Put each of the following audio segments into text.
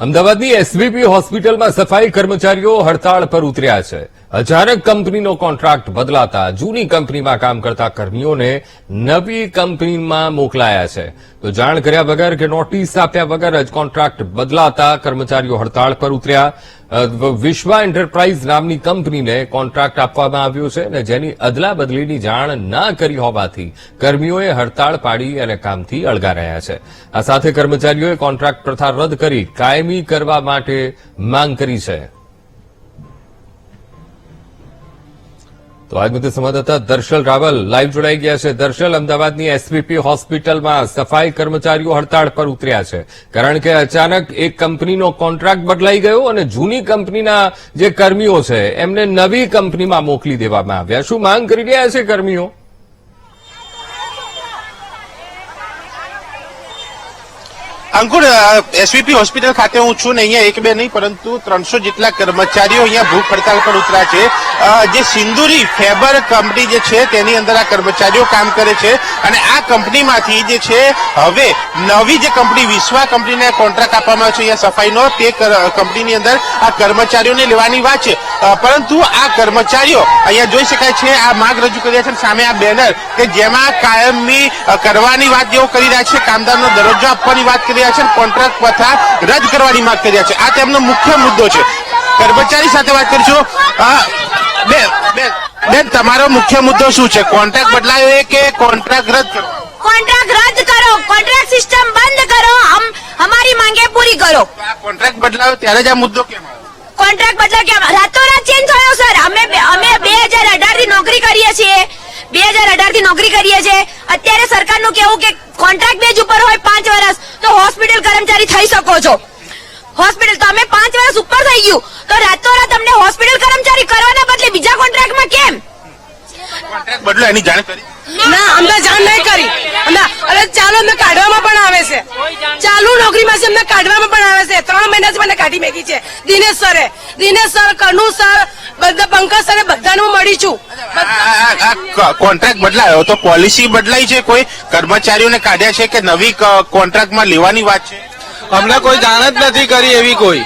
અમદાવાદની એસવીપી હોસ્પિટલમાં સફાઈ કર્મચારીઓ હડતાળ પર ઉતર્યા છે. અચાનક કંપનીનો કોન્ટ્રાક્ટ બદલાતા જૂની કંપનીમાં કામ કરતા કર્મીઓને નવી કંપનીમાં મોકલાયા છે. તો જાણ કર્યા વગર કે નોટિસ આપ્યા વગર જ કોન્ટ્રાક્ટ બદલાતા કર્મચારીઓ હડતાળ પર ઉતર્યા. વિશ્વા એન્ટરપ્રાઇઝ નામની કંપનીને કોન્ટ્રાક્ટ આપવામાં આવ્યો છે અને જેની અદલા બદલીની જાણ ના કરી હોવાથી કર્મીઓએ હડતાળ પાડી અને કામથી અળગા રહ્યા છે. આ સાથે કર્મચારીઓએ કોન્ટ્રાક્ટ પ્રથા રદ કરી કાયમી કરવા માટે માંગ કરી છે. તો આજ મુદ્દે સંવાદદાતા દર્શલ રાવલ લાઈવ જોડાઈ ગયા છે. દર્શલ અમદાવાદની એસવીપી હોસ્પિટલમાં સફાઈ કર્મચારીઓ હડતાળ પર ઉતર્યા છે. કારણ કે અચાનક એક કંપનીનો કોન્ટ્રાક્ટ બદલાઈ ગયો અને જૂની કંપનીના જે કર્મીઓ છે, એમને નવી કંપનીમાં મોકલી દેવામાં આવ્યા. શું માંગ કરી રહ્યા છે કર્મીઓ? અંકુર એસવીપી હોસ્પિટલ ખાતે હું છું ને અહીંયા એક બે નહીં, પરંતુ ત્રણસો જેટલા કર્મચારીઓ અહીંયા ભૂખ હડતાલ પર ઉતર્યા છે. જે સિંદુરી ફેબર કંપની જે છે, તેની અંદર આ કર્મચારીઓ કામ કરે છે અને આ કંપનીમાંથી જે છે, હવે નવી જે કંપની, વિશ્વા કંપનીને કોન્ટ્રાક્ટ આપવામાં આવ્યો છે અહીંયા સફાઈનો, તે કંપનીની અંદર આ કર્મચારીઓને લેવાની વાત છે. પરંતુ આ કર્મચારીઓ અહીંયા જોઈ શકાય છે, આ માંગ રજૂ કર્યા છે સામે આ બેનર કે જેમાં કાયમી કરવાની વાત જેઓ કરી રહ્યા છે, કામદારનો દરજ્જો આપવાની વાત કરી રહ્યા છે કોન્ટ્રાક્ટ પ્રથા રદ કરવાની માંગ કરી રહ્યા છે. આ તેમનો મુખ્ય મુદ્દો છે. કર્મચારી સાથે વાત કરીશું. બેન બેન બેન તમારો મુખ્ય મુદ્દો શું છે? કોન્ટ્રાક્ટ બદલાયો એ કે કોન્ટ્રાક્ટ રદ કરો? કોન્ટ્રાક્ટ રદ કરો. કોન્ટ્રાક્ટ સિસ્ટમ બંધ કરો. અમારી માંગે પૂરી કરો. કોન્ટ્રાક્ટ બદલાયો ત્યારે જ આ મુદ્દો કેમ કોન્ટ્રાક્ટ બદલાવ કેમ? રાતોરાત ચેન્જ થયો સર અમે અમે બે હજાર અઢારથી નોકરી કરીએ છીએ. હજાર અઢારથી નોકરી કરીએ છીએ. અત્યારે સરકારનું કેવું કે કોન્ટ્રાક્ટ બેઝ ઉપર હોય પાંચ વર્ષ તો હોસ્પિટલ કર્મચારી થઈ શકો છો. હોસ્પિટલ તો અમે પાંચ વર્ષ ઉપર થઈ ગયું. તો રાતોરાત અમને હોસ્પિટલ કર્મચારી કરવાના બદલે બીજા કોન્ટ્રાક્ટમાં કેમ? કોન્ટ્રાક્ટ બદલો એની જાણ કરી. ના અમને જાણ નહીં કરી. અમે અરે ચાલો અમને કાઢવામાં પણ આવે છે. ચાલુ નોકરીમાંથી અમને કાઢવામાં પણ આવે છે. ત્રણ મહિનાથી મને કાઢી મેકી છે. દિનેશ સરે દિનેશ સર કનુ સર બધા પંકજ સરે બધાને હું મળી છું કોન્ટ્રાક્ટ બદલાયો તો પોલિસી બદલાઈ છે કોઈ? કર્મચારીઓને કાઢ્યા છે કે નવી ક- કોન્ટ્રાક્ટમાં લેવાની વાત છે? અમને કોઈ જાણ જ નથી કરી એવી કોઈ.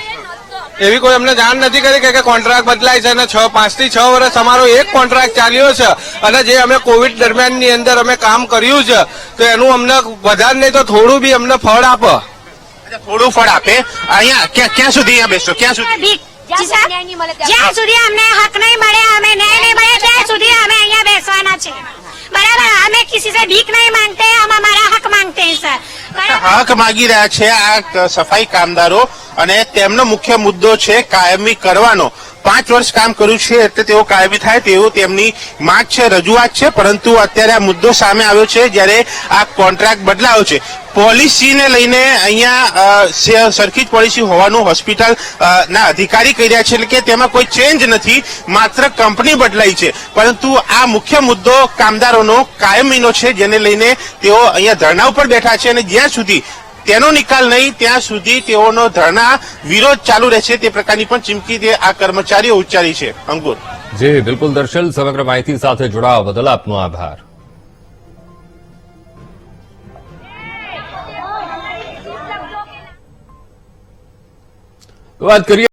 એવી કોઈ અમને જાણ નથી કરી કે- કે કોન્ટ્રાક્ટ બદલાય છે અને છ પાંચથી છ વર્ષ અમારો એક કોન્ટ્રાક્ટ ચાલ્યો છે અને જે અમે કોવિડ દરમિયાનની અંદર અમે કામ કર્યું છે તો એનું અમને વધારે નહીં તો થોડું બી અમને ફળ આપો. થોડું ફળ આપે? અહીંયા ક્યાં ક્યાં સુધી અહીંયા બેસો? ક્યાં સુધી? જ્યાં સુધી અમને હક નહીં મળે અમે ન્યાય નહીં મળે ત્યાં સુધી અમે અહીંયા બેસવાના છે બરાબર અમે કિસી સે ભીખ નહીં માંગતે હમ હમારા હક માંગતે हैं સર હક માગી રહ્યા છે આ સફાઈ કામદારો અને તેમનો મુખ્ય મુદ્દો છે કાયમી કરવાનો. પાંચ વર્ષ કામ કર્યું છે એટલે તેઓ કાયમી થાય તેવું તેમની માંગ છે, રજૂઆત છે, પરંતુ અત્યારે આ મુદ્દો સામે આવ્યો છે જ્યારે આ કોન્ટ્રાક્ટ બદલાયો છે. પોલિસીને લઈને અહીંયા સરખી જ પોલિસી હોવાનું હોસ્પિટલ ના અધિકારી કહી રહ્યા છે એટલે કે તેમાં કોઈ ચેન્જ નથી, માત્ર કંપની બદલાઈ છે. પરંતુ આ મુખ્ય મુદ્દો કામદારોનો કાયમીનો છે, જેને લઈને તેઓ અહીંયા ધરણા ઉપર બેઠા છે અને જ્યાં સુધી તેનો નિકાલ નહીં, ત્યાં સુધી તેઓનો ધરણા વિરોધ ચાલુ રહેશે, તે પ્રકારની પણ ચીમકી તે આ કર્મચારીઓ ઉચ્ચારી છે. અંકુર. જી, બિલકુલ દર્શલ, સમગ્ર માહિતી સાથે જોડાવા બદલ આપનો આભાર. વાત કરીએ